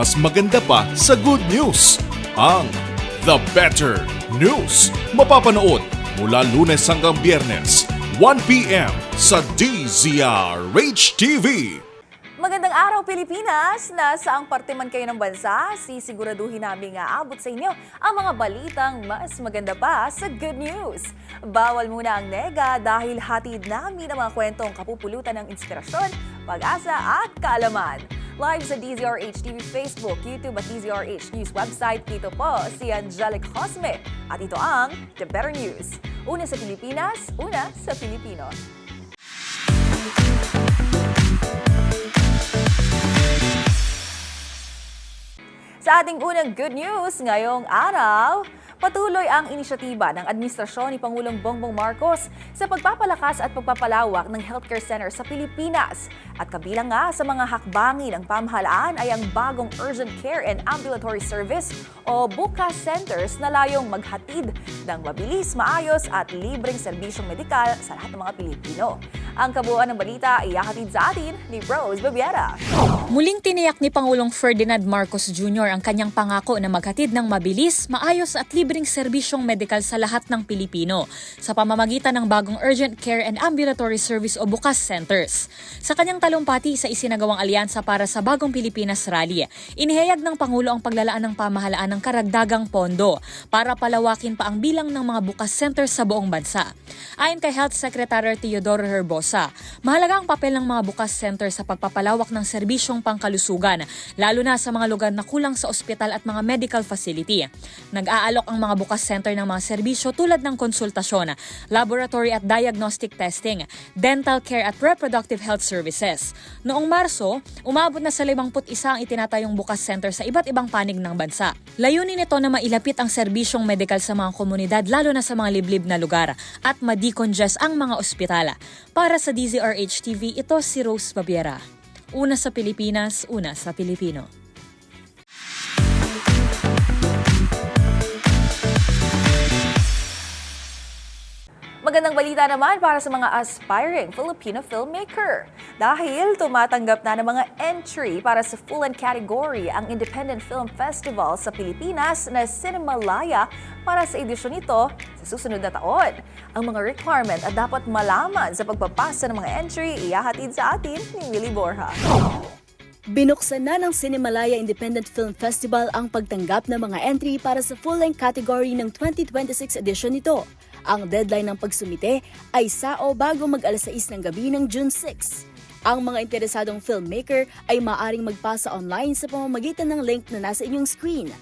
mas maganda pa sa good news. Ang The Better News. Mapapanood mula lunes hanggang biyernes, 1pm sa DZRH TV. Magandang araw Pilipinas! Nasa ang parte man kayo ng bansa, sisiguraduhin namin nga abot sa inyo ang mga balitang mas maganda pa sa good news. Bawal muna ang nega dahil hatid namin ang mga kwentong kapupulutan ng inspirasyon, pag-asa at kaalaman. Live sa DZRH TV Facebook, YouTube at DZRH News website, dito po si Angelic Cosme. At ito ang The Better News. Una sa Pilipinas, una sa Pilipino. Sa ating unang good news ngayong araw, patuloy ang inisyatiba ng administrasyon ni Pangulong Bongbong Marcos sa pagpapalakas at pagpapalawak ng healthcare center sa Pilipinas. At kabilang nga sa mga hakbangin ng pamahalaan ay ang bagong Urgent Care and Ambulatory Service o BUCA Centers na layong maghatid ng mabilis, maayos at libreng serbisyong medikal sa lahat ng mga Pilipino. Ang kabuuan ng balita ay ihahatid sa atin ni Rose Babiera. Muling tiniyak ni Pangulong Ferdinand Marcos Jr. ang kanyang pangako na maghatid ng mabilis, maayos at libreng serbisyong medikal sa lahat ng Pilipino sa pamamagitan ng bagong Urgent Care and Ambulatory Service o Bukas Centers. Sa kanyang talumpati sa isinagawang alyansa para sa Bagong Pilipinas Rally, inihayag ng Pangulo ang paglalaan ng pamahalaan ng karagdagang pondo para palawakin pa ang bilang ng mga Bukas Centers sa buong bansa. Ayon kay Health Secretary Teodoro Herbosa, mahalaga ang papel ng mga Bukas Centers sa pagpapalawak ng serbisyong pangkalusugan, lalo na sa mga lugar na kulang sa ospital at mga medical facility. Nag-aalok ang mga bukas center ng mga serbisyo tulad ng konsultasyon, laboratory at diagnostic testing, dental care at reproductive health services. Noong Marso, umabot na sa 51 ang itinatayong bukas center sa iba't ibang panig ng bansa. Layunin nito na mailapit ang serbisyong medikal sa mga komunidad lalo na sa mga liblib na lugar at ma-decongest ang mga ospital. Para sa DZRH TV, ito si Rose Babiera. Una sa Pilipinas, una sa Pilipino. Magandang balita naman para sa mga aspiring Filipino filmmaker. Dahil tumatanggap na ng mga entry para sa full and category ang Independent Film Festival sa Pilipinas na Cinemalaya para sa edisyon nito sa susunod na taon. Ang mga requirement at dapat malaman sa pagpapasa ng mga entry iyahatid sa atin ni Willie Borja. Binuksan na ng Cinemalaya Independent Film Festival ang pagtanggap ng mga entry para sa full-length category ng 2026 edition nito. Ang deadline ng pagsumite ay sao bago mag-alas 6 ng gabi ng June 6. Ang mga interesadong filmmaker ay maaring magpasa online sa pamamagitan ng link na nasa inyong screen.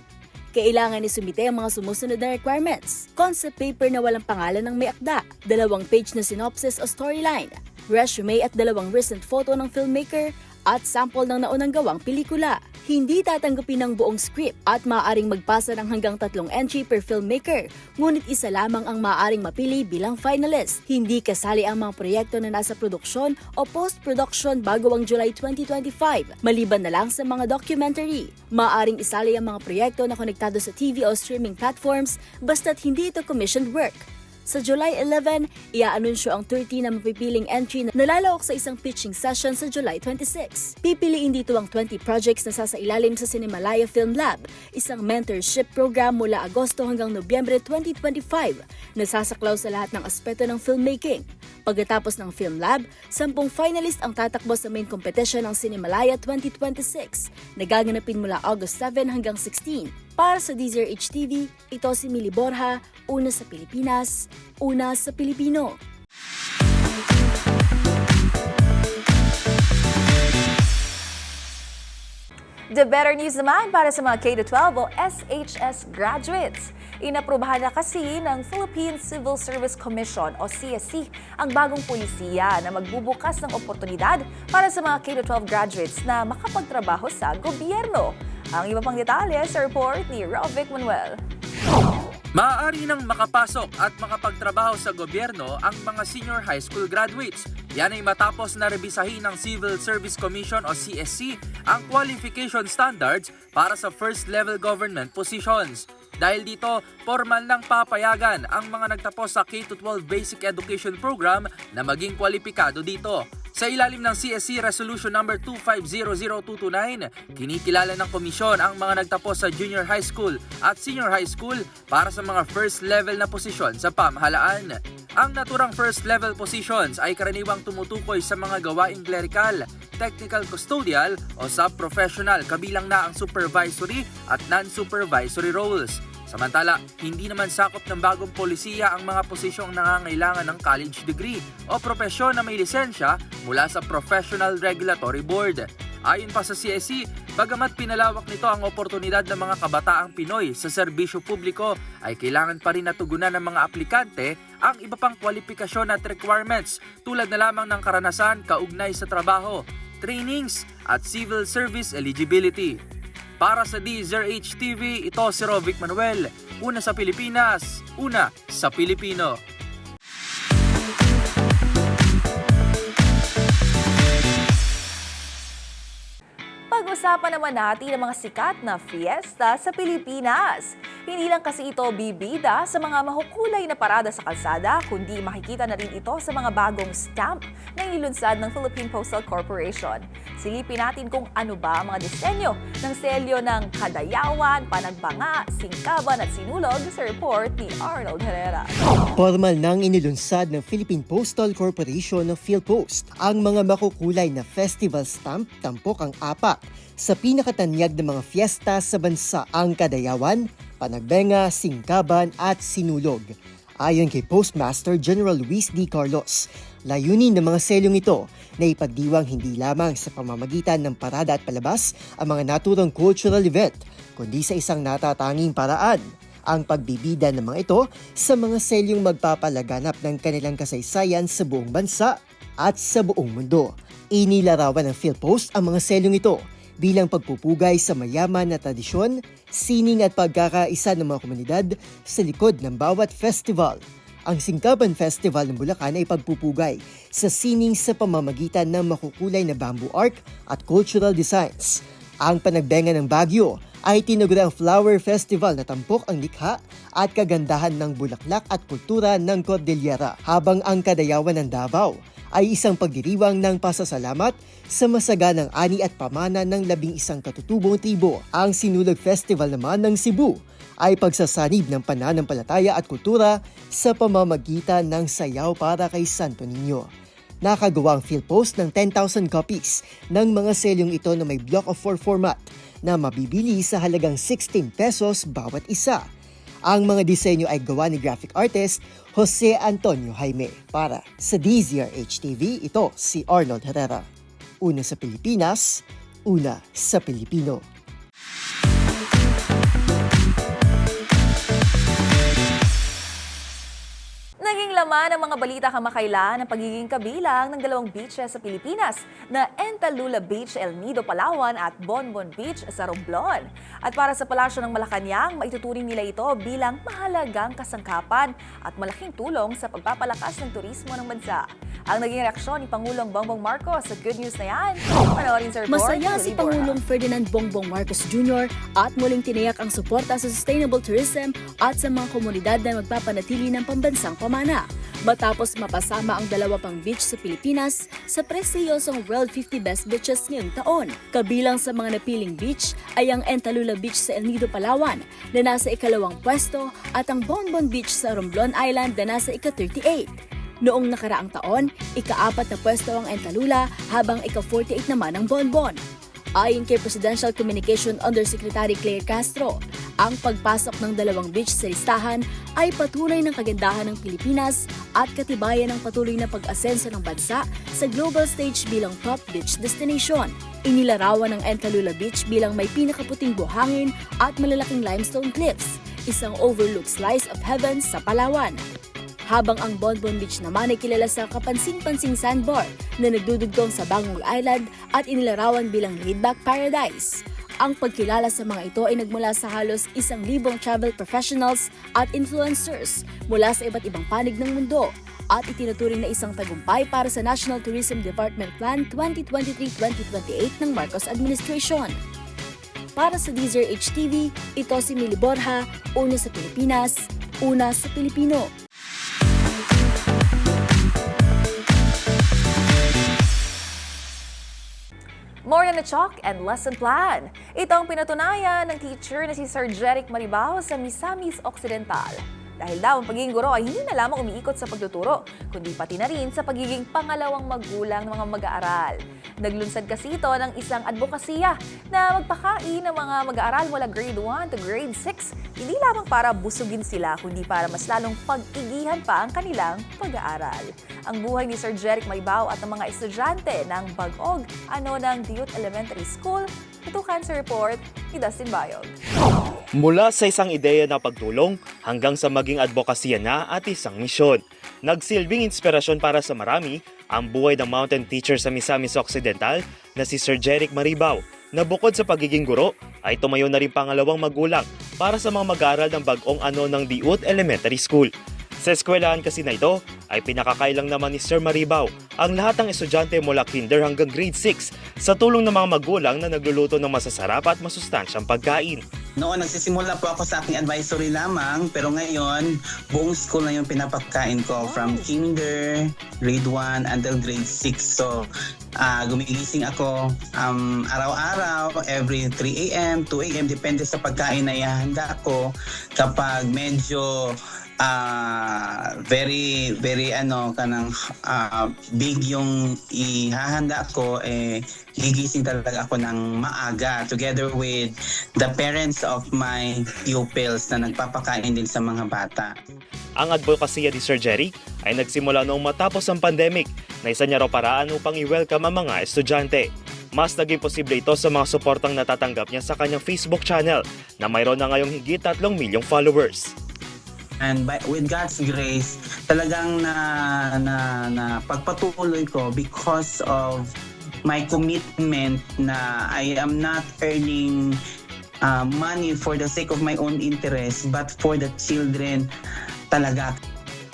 Kailangan isumite ang mga sumusunod na requirements. Concept paper na walang pangalan ng may akda, dalawang page na synopsis o storyline, resume at dalawang recent photo ng filmmaker, at sample ng naunang gawang pelikula. Hindi tatanggapin ng buong script at maaaring magpasa ng hanggang tatlong entry per filmmaker, ngunit isa lamang ang maaaring mapili bilang finalist. Hindi kasali ang mga proyekto na nasa produksyon o post-production bago ang July 2025, maliban na lang sa mga documentary. Maaaring isali ang mga proyekto na konektado sa TV o streaming platforms basta't hindi ito commissioned work. Sa July 11, iaanunsyo ang 30 na mapipiling entry na nalalawak sa isang pitching session sa July 26. Pipiliin dito ang 20 projects na sasailalim sa Cinemalaya Film Lab, isang mentorship program mula Agosto hanggang Nobyembre 2025 na sasaklaw sa lahat ng aspeto ng filmmaking. Pagkatapos ng Film Lab, 10 finalist ang tatakbo sa main competition ng Cinemalaya 2026 na gaganapin mula August 7 hanggang 16. Para sa DZRH TV, ito si Mili Borja, una sa Pilipinas, una sa Pilipino. The better news naman para sa mga K-12 o SHS graduates. Inaprubahan na kasi ng Philippine Civil Service Commission o CSC ang bagong polisiya na magbubukas ng oportunidad para sa mga K-12 graduates na makapagtrabaho sa gobyerno. Ang iba pang detalye sa report ni Rovic Manuel. Maaari nang makapasok at makapagtrabaho sa gobyerno ang mga senior high school graduates. Yan ay matapos na rebisahin ng Civil Service Commission o CSC ang qualification standards para sa first level government positions. Dahil dito, formal nang papayagan ang mga nagtapos sa K-12 Basic Education Program na maging kwalipikado dito. Sa ilalim ng CSC Resolution Number 2500229, kinikilala ng komisyon ang mga nagtapos sa junior high school at senior high school para sa mga first level na posisyon sa pamahalaan. Ang naturang first level positions ay karaniwang tumutukoy sa mga gawaing clerical, technical custodial o sub-professional kabilang na ang supervisory at non-supervisory roles. Samantala, hindi naman sakop ng bagong polisiya ang mga posisyong nangangailangan ng college degree o propesyon na may lisensya mula sa Professional Regulatory Board. Ayon pa sa CSC, bagamat pinalawak nito ang oportunidad ng mga kabataang Pinoy sa serbisyo publiko, ay kailangan pa rin natugunan ng mga aplikante ang iba pang kwalifikasyon at requirements tulad na lamang ng karanasan kaugnay sa trabaho, trainings at civil service eligibility. Para sa DZRH TV, ito si Rovic Manuel. Una sa Pilipinas, una sa Pilipino. Pag-usapan naman natin ang mga sikat na fiesta sa Pilipinas. Hindi lang kasi ito bibida sa mga mahukulay na parada sa kalsada, kundi makikita na rin ito sa mga bagong stamp na inilunsad ng Philippine Postal Corporation. Silipin natin kung ano ba ang mga disenyo ng selyo ng Kadayawan, Panagbanga, Singkaban at Sinulog sa report ni Arnold Herrera. Formal nang inilunsad ng Philippine Postal Corporation ng PhilPost ang mga makukulay na festival stamp tampok ang apak sa pinakatanyag ng mga fiesta sa bansa ang Kadayawan, Panagbenga, Singkaban at Sinulog. Ayon kay Postmaster General Luis D. Carlos, layunin ng mga selyong ito na ipagdiwang hindi lamang sa pamamagitan ng parada at palabas ang mga naturang cultural event, kundi sa isang natatanging paraan ang pagbibida ng mga ito sa mga selyong magpapalaganap ng kanilang kasaysayan sa buong bansa at sa buong mundo. Inilarawan ng PhilPost ang mga selyong ito bilang pagpupugay sa mayaman na tradisyon, sining at pagkakaisa ng mga komunidad sa likod ng bawat festival. Ang Singkaban Festival ng Bulacan ay pagpupugay sa sining sa pamamagitan ng makukulay na bamboo arc at cultural designs. Ang panagbenga ng Baguio ay tinagurang flower festival na tampok ang likha at kagandahan ng bulaklak at kultura ng Cordillera habang ang kadayawan ng Davao ay isang pagdiriwang ng pasasalamat sa masaganang ani at pamana ng labing isang katutubong tribo. Ang Sinulog Festival naman ng Cebu ay pagsasanib ng pananampalataya at kultura sa pamamagitan ng sayaw para kay Santo Niño. Nakagawa ang PhilPost ng 10,000 copies ng mga selyong ito na may block of 4 format na mabibili sa halagang 16 pesos bawat isa. Ang mga disenyo ay gawa ni graphic artist Jose Antonio Jaime. Para sa DZRH TV, ito si Arnold Herrera. Una sa Pilipinas, una sa Pilipino. Naging laman ng mga balita kamakailan ang pagiging kabilang ng dalawang beaches sa Pilipinas na Entalula Beach, El Nido, Palawan at Bonbon Beach sa Romblon. At para sa Palasyo ng Malacanang, maituturing nila ito bilang mahalagang kasangkapan at malaking tulong sa pagpapalakas ng turismo ng bansa. Ang naging reaksyon ni Pangulong Bongbong Marcos sa good news na yan. Panoorin sa report. Masaya si. Pangulong Ferdinand Bongbong Marcos Jr. at muling tiniyak ang suporta sa sustainable tourism at sa mga komunidad na magpapanatili ng pambansang pamana. Matapos mapasama ang dalawa pang beach sa Pilipinas sa prestiyosong World 50 Best Beaches ngayong taon. Kabilang sa mga napiling beach ay ang Entalula Beach sa El Nido, Palawan na nasa ikalawang pwesto at ang Bonbon Beach sa Romblon Island na nasa ika-38. Noong nakaraang taon, ika-apat na pwesto ang Entalula habang ika-48 naman ang Bonbon. Ayon kay Presidential Communication Undersecretary Claire Castro, ang pagpasok ng dalawang beach sa listahan ay patunay ng kagandahan ng Pilipinas at katibayan ng patuloy na pag-asenso ng bansa sa global stage bilang top beach destination. Inilarawan ng Entalula Beach bilang may pinakaputing buhangin at malalaking limestone cliffs, isang overlooked slice of heaven sa Palawan habang ang Bonbon Beach naman ay kilala sa kapansing-pansing sandbar na nagdudugtong sa Bangol Island at inilarawan bilang laid-back paradise. Ang pagkilala sa mga ito ay nagmula sa halos isang libong travel professionals at influencers mula sa iba't ibang panig ng mundo at itinuturing na isang tagumpay para sa National Tourism Department Plan 2023-2028 ng Marcos Administration. Para sa Deezer HTV, ito si Mili Borja, una sa Pilipinas, una sa Pilipino. More than a chalk and lesson plan. Ito ang pinatunayan ng teacher na si Sir Jeric Maribao sa Misamis Occidental. Dahil daw ang pagiging guro ay hindi na lamang umiikot sa pagtuturo, kundi pati na rin sa pagiging pangalawang magulang ng mga mag-aaral. Naglunsad kasi ito ng isang advokasya na magpakain ng mga mag-aaral mula grade 1 to grade 6, hindi lamang para busugin sila, kundi para mas lalong pag-igihan pa ang kanilang pag-aaral. Ang buhay ni Sir Jeric Maribao at ng mga estudyante ng Bagog, ano ng Diyut Elementary School, tutukan sa report ni Dustin Bayog. Mula sa isang ideya na pagtulong hanggang sa maging advokasya na at isang misyon. Nagsilbing inspirasyon para sa marami ang buhay ng mountain teacher sa Misamis Occidental na si Sir Jeric Maribao na bukod sa pagiging guro ay tumayo na rin pangalawang magulang para sa mga mag-aaral ng bagong ano ng Diut Elementary School. Sa eskwelahan kasi na ito ay pinakakailang naman ni Sir Maribao ang lahat ng estudyante mula kinder hanggang grade 6 sa tulong ng mga magulang na nagluluto ng masasarap at masustansyang pagkain. Noon nagsisimula po ako sa aking advisory lamang pero ngayon buong school na yung pinapakain ko from kinder, grade 1 until grade 6. So ah gumigising ako um, araw-araw every 3 a.m., 2 a.m. depende sa pagkain na ihahanda ko kapag medyo ah very very ano kanang ah, big yung ihahanda ko eh gigising talaga ako ng maaga together with the parents of my pupils na nagpapakain din sa mga bata. Ang advokasya ni Sir Jerry ay nagsimula noong matapos ang pandemic na isa niya raw paraan upang i-welcome ang mga estudyante. Mas naging posible ito sa mga suportang natatanggap niya sa kanyang Facebook channel na mayroon na ngayong higit 3 milyong followers. And by, with God's grace, talagang na, na, na pagpatuloy ko because of my commitment na I am not earning uh, money for the sake of my own interest but for the children talaga.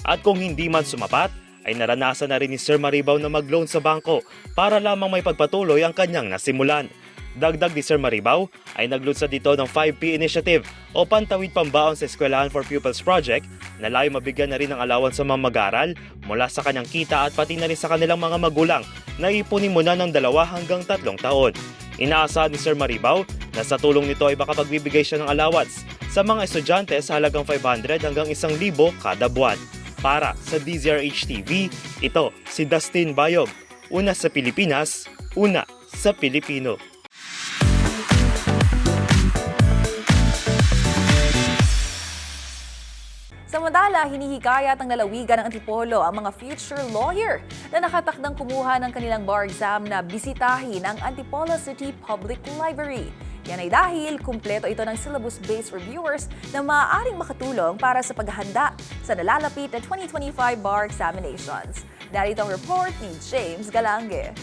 At kung hindi man sumapat, ay naranasan na rin ni Sir Maribao na mag-loan sa bangko para lamang may pagpatuloy ang kanyang nasimulan. Dagdag ni Sir Maribao ay naglunsad dito ng 5P Initiative o Pantawid Pambaon sa Eskwelahan for Pupils Project na layo mabigyan na rin ng allowance sa mga mag-aaral mula sa kanyang kita at pati na rin sa kanilang mga magulang na ipunin muna ng dalawa hanggang tatlong taon. Inaasahan ni Sir Maribao na sa tulong nito ay baka pagbibigay siya ng allowance sa mga estudyante sa halagang 500 hanggang 1,000 kada buwan. Para sa DZRH TV, ito si Dustin Bayog. Una sa Pilipinas, una sa Pilipino. Samantala, hinihikayat ng lalawigan ng Antipolo ang mga future lawyer na nakatakdang kumuha ng kanilang bar exam na bisitahin ang Antipolo City Public Library. Yan ay dahil kumpleto ito ng syllabus-based reviewers na maaaring makatulong para sa paghahanda sa nalalapit na 2025 bar examinations. Narito ang report ni James Galange.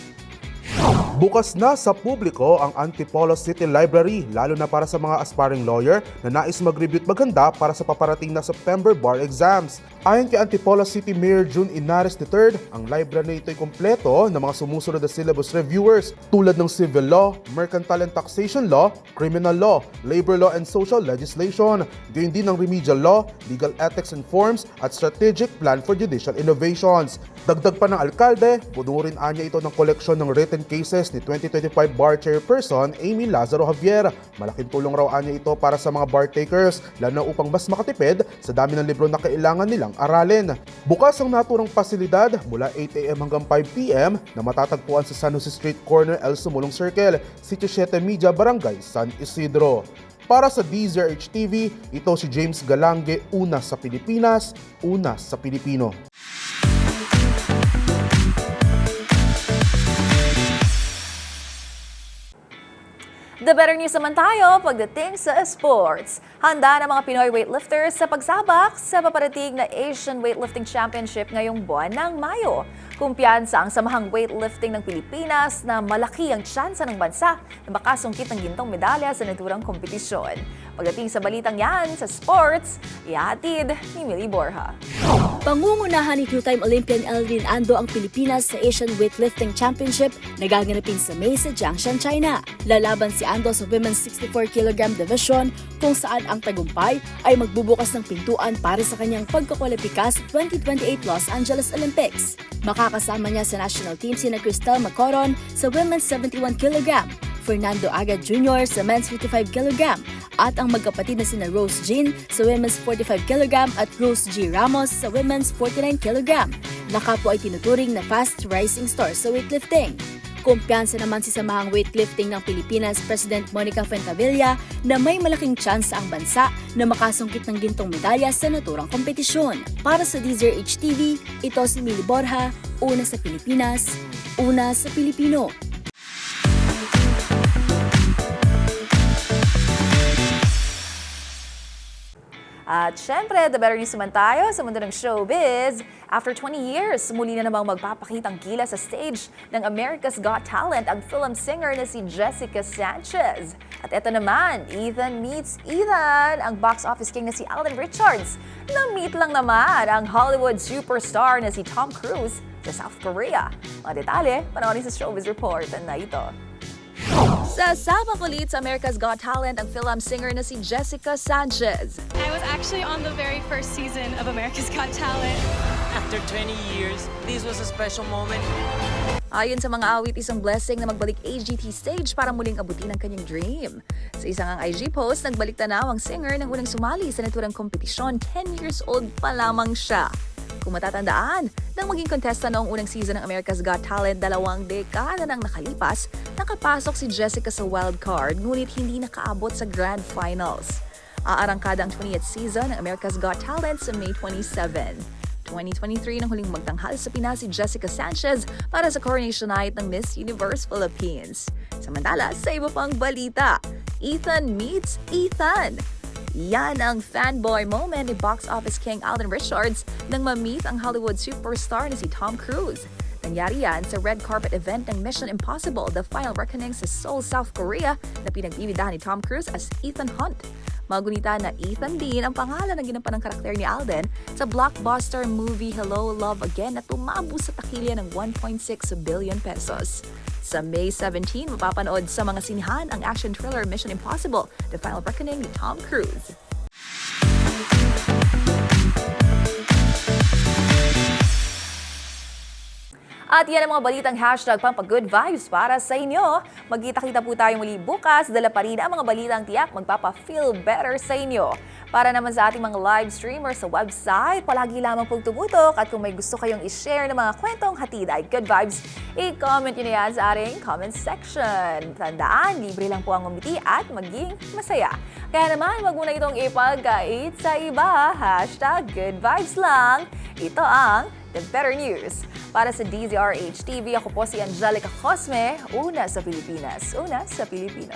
Bukas na sa publiko ang Antipolo City Library lalo na para sa mga aspiring lawyer na nais mag-review at maghanda para sa paparating na September bar exams. Ayon kay Antipolo City Mayor June Inares III, ang library na ito ay kompleto ng mga sumusunod na syllabus reviewers tulad ng civil law, mercantile and taxation law, criminal law, labor law and social legislation, gayon din ng remedial law, legal ethics and forms at strategic plan for judicial innovations. Dagdag pa ng alkalde, puno rin anya ito ng koleksyon ng written cases ni 2025 bar chairperson Amy Lazaro Javier. Malaking tulong raw anya ito para sa mga bar takers, lalo upang mas makatipid sa dami ng libro na kailangan nilang aralin. Bukas ang naturang pasilidad mula 8am hanggang 5pm na matatagpuan sa San Jose Street Corner El Sumulong Circle, Sitio 7 Media, Barangay San Isidro. Para sa DZRH TV, ito si James Galange, una sa Pilipinas, una sa Pilipino. The better news naman tayo pagdating sa sports. Handa na mga Pinoy weightlifters sa pagsabak sa paparating na Asian Weightlifting Championship ngayong buwan ng Mayo. Kumpiyansa ang samahang weightlifting ng Pilipinas na malaki ang tsansa ng bansa na makasungkit ng gintong medalya sa naturang kompetisyon. Pagdating sa balitang yan sa sports, ihatid ni Millie Borja. Pangungunahan ni two-time Olympian Elrin Ando ang Pilipinas sa Asian Weightlifting Championship na gaganapin sa May sa Jiangshan, China. Lalaban si Ando sa Women's 64kg division kung saan ang tagumpay ay magbubukas ng pintuan para sa kanyang pagkakwalipika sa 2028 Los Angeles Olympics. Makakasama niya sa national team sina Cristel Macoron sa Women's 71kg, Fernando Aga Jr. sa Men's 55kg, at ang magkapatid na sina Rose Jean sa Women's 45kg at Rose G. Ramos sa Women's 49kg. Nakapo ay tinuturing na fast rising star sa weightlifting. Kumpiyansa naman si samahang weightlifting ng Pilipinas President Monica Fentavilla na may malaking tsansa ang bansa na makasungkit ng gintong medalya sa naturang kompetisyon. Para sa DZRH TV, ito si Mili Borja, una sa Pilipinas, una sa Pilipino. At syempre, the better news naman tayo sa mundo ng showbiz. After 20 years, muli na namang magpapakitang kila sa stage ng America's Got Talent ang film singer na si Jessica Sanchez. At eto naman, Ethan meets Ethan, ang box office king na si Alden Richards. Na-meet lang naman ang Hollywood superstar na si Tom Cruise sa South Korea. Mga detalye, panoorin sa showbiz report na ito. Sasama kulit sa America's Got Talent ang film singer na si Jessica Sanchez. I was actually on the very first season of America's Got Talent. After 20 years, this was a special moment. Ayon sa mga awit, isang blessing na magbalik AGT stage para muling abutin ang kanyang dream. Sa isang ang IG post, nagbalik tanaw ang singer nang unang sumali sa naturang kompetisyon. 10 years old pa lamang siya. Kung matatandaan, nang maging kontesta noong unang season ng America's Got Talent, dalawang dekada nang nakalipas, nakapasok si Jessica sa wild card ngunit hindi nakaabot sa grand finals. Aarangkada ang 20th season ng America's Got Talent sa May 27. 2023 nang huling magtanghal sa Pinas si Jessica Sanchez para sa coronation night ng Miss Universe Philippines. Samantala, sa iba pang balita, Ethan meets Ethan. Yan ang fanboy moment ni box office king Alden Richards nang ma-meet ang Hollywood superstar na si Tom Cruise. Nangyari yan sa red carpet event ng Mission Impossible The Final Reckoning sa Seoul, South Korea na pinagbibidahan ni Tom Cruise as Ethan Hunt. Magunita na Ethan din ang pangalan ng ginampan ng karakter ni Alden sa blockbuster movie Hello, Love Again na tumabo sa takilya ng 1.6 billion pesos. Sa May 17, mapapanood sa mga sinihan ang action thriller Mission Impossible The Final Reckoning ni Tom Cruise. At yan ang mga balitang hashtag Pampagood Vibes para sa inyo. Magkita-kita po tayo muli bukas. Dala pa rin ang mga balitang tiyak magpapa-feel better sa inyo. Para naman sa ating mga live streamers sa website, palagi lamang pong tumutok at kung may gusto kayong i-share ng mga kwentong hatid ay good vibes, i-comment nyo na yan sa ating comment section. Tandaan, libre lang po ang umiti at maging masaya. Kaya naman, wag mo na itong ipagkait sa iba. Hashtag good vibes lang. Ito ang The Better News. Para sa DZRH TV, ako po si Angelica Cosme, una sa Pilipinas, una sa Pilipino.